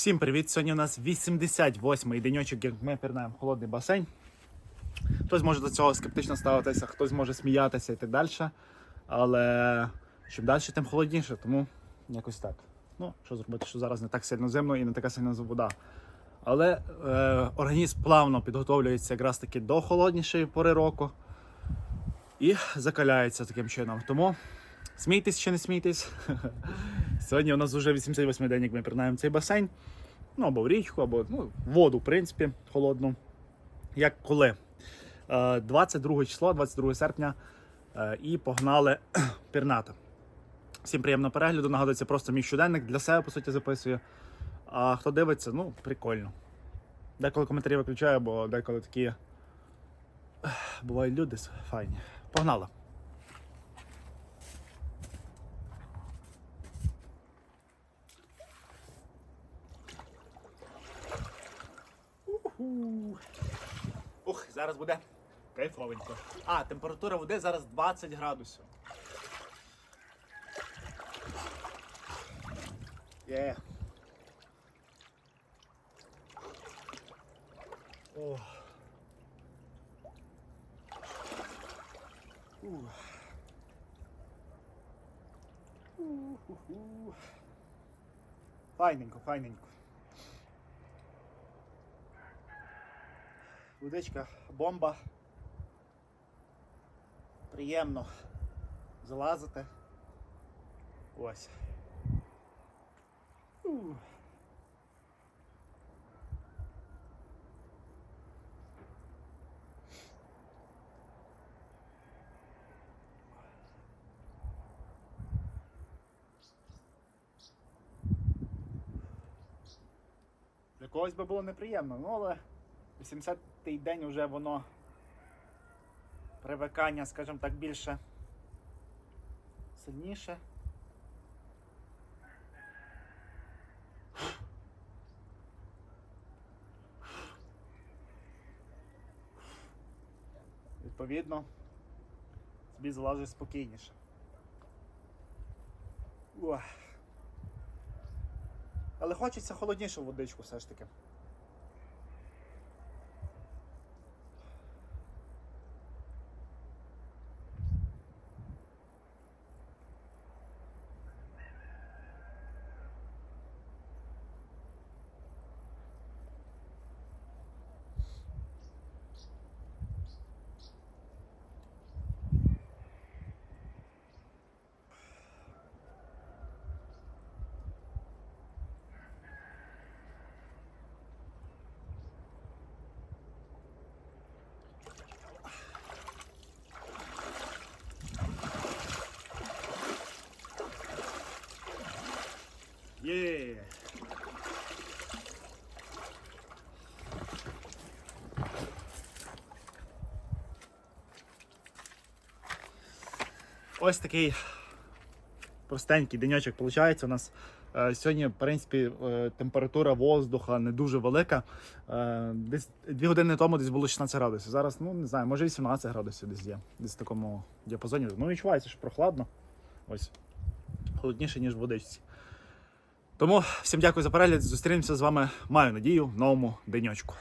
Всім привіт! Сьогодні у нас 88-й денечок, як ми пірнаємо холодний басейн. Хтось може до цього скептично ставитися, хтось може сміятися і так далі. Але чим далі, тим холодніше, тому якось так. Ну, що зробити, що зараз не так сильно зимно і не така сильна вода. Але е, організм плавно підготовлюється якраз таки до холоднішої пори року і закаляється таким чином. Тому смійтесь чи не смійтесь. Сьогодні у нас вже 88 день, як ми пірнаємо цей басейн. Ну, або в річку, або ну, воду, в принципі, холодну. Як коли? Е, 22 число, 22 серпня, е, і погнали пірнати. Всім приємного перегляду. Нагадую, це просто мій щоденник для себе, по суті, записую. А хто дивиться, ну, прикольно. Деколи коментарі виключаю, бо деколи такі бувають люди файні. Погнали! Зараз буде кайфовенько. А, температура води зараз 20 градусів. Є. Ох. Ух. Уху. Файненько, файненько. Водичка бомба. Приємно залазити. Ось. Ух. Для когось би було неприємно, ну але 80-й день вже воно привикання, скажімо так, більше сильніше. Відповідно, собі залазить спокійніше. Ух. Але хочеться холоднішу водичку все ж таки. Є. Ось такий простенький денечок виходить у нас. Е, Сьогодні, в принципі, е, температура воздуха не дуже велика. Е, Десь дві години тому десь було 16 градусів. Зараз, ну не знаю, може 18 градусів десь є. Десь в такому діапазоні. Ну, відчувається, що прохладно. Ось. Холодніше, ніж в водичці. Тому всім дякую за перегляд. Зустрінемося з вами, маю надію, в новому денечку.